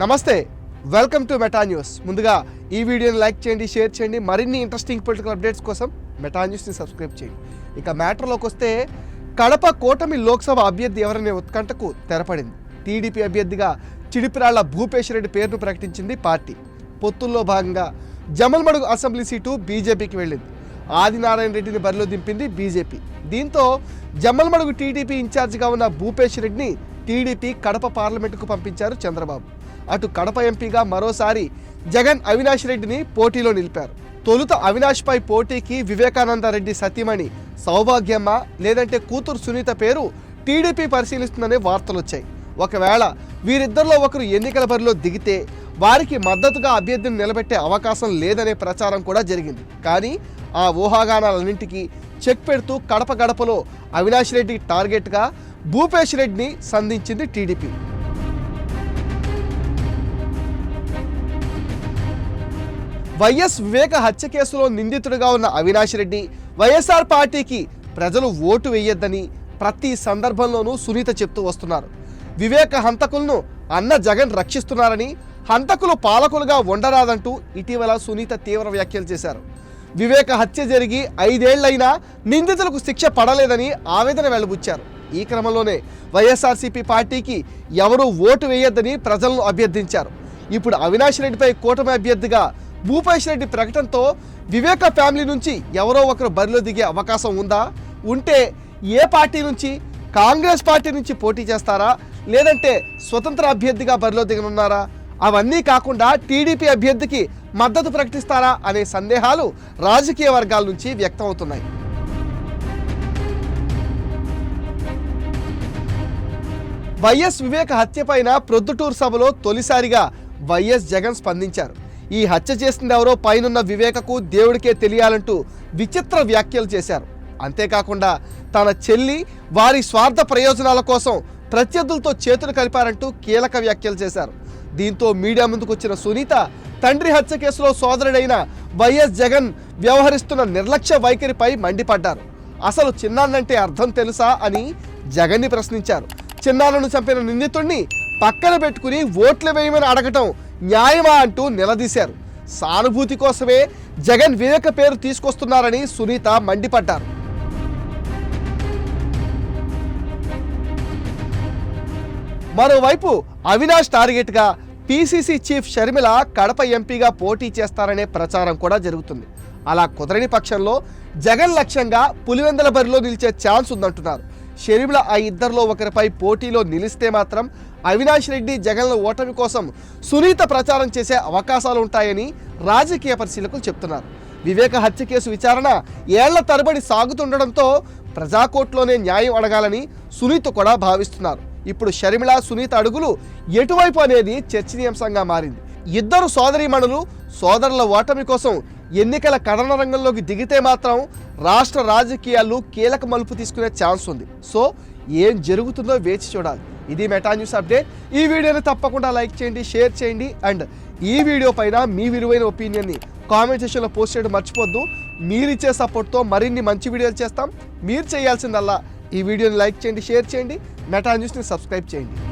నమస్తే welcome to meta news ముందుగా ఈ వీడియోని లైక్ చేయండి షేర్ చేయండి. మరిన్ని ఇంట్రెస్టింగ్ పొలిటికల్ అప్డేట్స్ కోసం మెటా న్యూస్ని సబ్స్క్రైబ్ చేయండి. ఇక మ్యాటర్లోకి వస్తే కడప కూటమి లోక్సభ అభ్యర్థి ఎవరనే ఉత్కంఠకు తెరపడింది. టీడీపీ అభ్యర్థిగా చిడిపిరాళ్ళ భూపేష్ రెడ్డి పేరును ప్రకటించింది పార్టీ. పొత్తుల్లో భాగంగా జమల్మడుగు అసెంబ్లీ సీటు బీజేపీకి వెళ్ళింది. ఆదినారాయణ రెడ్డిని బరిలో దింపింది బీజేపీ. దీంతో జమ్మలమడుగు టీడీపీ ఇన్ఛార్జిగా ఉన్న భూపేష్ రెడ్డిని టీడీపీ కడప పార్లమెంటుకు పంపించారు చంద్రబాబు. అటు కడప ఎంపీగా మరోసారి జగన్ అవినాష్ రెడ్డిని పోటీలో నిలిపారు. తొలుత అవినాష్ పై పోటీకి వివేకానంద రెడ్డి సతీమణి సౌభాగ్యమ్మ లేదంటే కూతురు సునీత పేరు టీడీపీ పరిశీలిస్తుందనే వార్తలు వచ్చాయి ఒకవేళ వీరిద్దరిలో ఒకరు ఎన్నికల బరిలో దిగితే వారికి మద్దతుగా అభ్యర్థిని నిలబెట్టే అవకాశం లేదనే ప్రచారం కూడా జరిగింది. కానీ ఆ ఊహాగానాలన్నింటికీ చెక్ పెడుతూ కడప గడపలో అవినాష్ రెడ్డి టార్గెట్గా భూపేష్ రెడ్డిని సంధించింది టీడీపీ. వైఎస్ వివేక హత్య కేసులో నిందితుడిగా ఉన్న అవినాష్ రెడ్డి వైఎస్ఆర్ పార్టీకి ప్రజలు ఓటు వేయొద్దని ప్రతి సందర్భంలోనూ సునీత చెప్తూ వస్తున్నారు. వివేక హంతకులను అన్న జగన్ రక్షిస్తున్నారని హంతకులు పాలకులుగా ఉండరాదంటూ ఇటీవల సునీత తీవ్ర వ్యాఖ్యలు చేశారు. వివేక హత్య జరిగి ఐదేళ్ళైనా నిందితులకు శిక్ష పడలేదని ఆవేదన వెలుబుచ్చారు. ఈ క్రమంలోనే వైఎస్ఆర్సీపీ పార్టీకి ఎవరూ ఓటు వేయొద్దని ప్రజలను అభ్యర్థించారు. ఇప్పుడు అవినాష్ రెడ్డిపై కూటమి అభ్యర్థిగా భూపేష్ రెడ్డి ప్రకటనతో వివేక ఫ్యామిలీ నుంచి ఎవరో ఒకరు బరిలో దిగే అవకాశం ఉందా? ఉంటే ఏ పార్టీ నుంచి? కాంగ్రెస్ పార్టీ నుంచి పోటీ చేస్తారా? లేదంటే స్వతంత్ర అభ్యర్థిగా బరిలో దిగనున్నారా? అవన్నీ కాకుండా టీడీపీ అభ్యర్థికి మద్దతు ప్రకటిస్తారా అనే సందేహాలు రాజకీయ వర్గాల నుంచి వ్యక్తమవుతున్నాయి. వైఎస్ వివేక హత్య పైన ప్రొద్దుటూరు సభలో తొలిసారిగా వైఎస్ జగన్ స్పందించారు. ఈ హత్య చేసింది ఎవరో పైనున్న వివేకకు దేవుడికే తెలియాలంటూ విచిత్ర వ్యాఖ్యలు చేశారు. అంతేకాకుండా తన చెల్లి వారి స్వార్థ ప్రయోజనాల కోసం ప్రత్యర్థులతో చేతులు కలిపారంటూ కీలక వ్యాఖ్యలు చేశారు. దీంతో మీడియా ముందుకు వచ్చిన సునీత తండ్రి హత్య కేసులో సోదరుడైన వైఎస్ జగన్ వ్యవహరిస్తున్న నిర్లక్ష్య వైఖరిపై మండిపడ్డారు. అసలు చిన్నాన్నంటే అర్థం తెలుసా అని జగన్ని ప్రశ్నించారు. చిన్నాన్నను చంపిన నిందితుడిని పక్కన పెట్టుకుని ఓట్లు వేయమని అడగటం న్యాయమా అంటూ నిలదీశారు. సానుభూతి కోసమే జగన్ వివేక పేరు తీసుకొస్తున్నారని సునీత మండిపడ్డారు. మరోవైపు అవినాష్ టార్గెట్గా పీసీసీ చీఫ్ షర్మిల కడప ఎంపీగా పోటీ చేస్తారనే ప్రచారం కూడా జరుగుతుంది. అలా కుదరని పక్షంలో జగన్ లక్ష్యంగా పులివెందల బరిలో నిలిచే ఛాన్స్ ఉందంటున్నారు. షర్మిల ఆ ఇద్దరిలో ఒకరిపై పోటీలో నిలిస్తే మాత్రం అవినాష్ రెడ్డి జగన్ల ఓటమి కోసం సునీత ప్రచారం చేసే అవకాశాలు ఉంటాయని రాజకీయ పరిశీలకులు చెప్తున్నారు. వివేక హత్య కేసు విచారణ ఏళ్ళ తరబడి సాగుతుండడంతో ప్రజాకోర్టులోనే న్యాయం అడగాలని సునీత కూడా భావిస్తున్నారు. ఇప్పుడు షర్మిల సునీత అడుగులు ఎటువైపు అనేది చర్చనీయాంశంగా మారింది. ఇద్దరు సోదరీమణులు సోదరుల ఓటమి కోసం ఎన్నికల కథన రంగంలోకి దిగితే మాత్రం రాష్ట్ర రాజకీయాలు కీలక మలుపు తీసుకునే ఛాన్స్ ఉంది. సో ఏం జరుగుతుందో వేచి చూడాలి. ఇది మెటా న్యూస్ అప్డేట్ ఈ వీడియోని తప్పకుండా లైక్ చేయండి షేర్ చేయండి. అండ్ ఈ వీడియో పైన మీ విలువైన ఒపీనియన్ని కామెంట్ సెక్షన్లో పోస్ట్ చేయడం మర్చిపోద్దు మీరు ఇచ్చే సపోర్ట్తో మరిన్ని మంచి వీడియోలు చేస్తాం. మీరు చేయాల్సిందల్లా ఈ వీడియోని లైక్ చేయండి షేర్ చేయండి. మెటా న్యూస్ని సబ్స్క్రైబ్ చేయండి.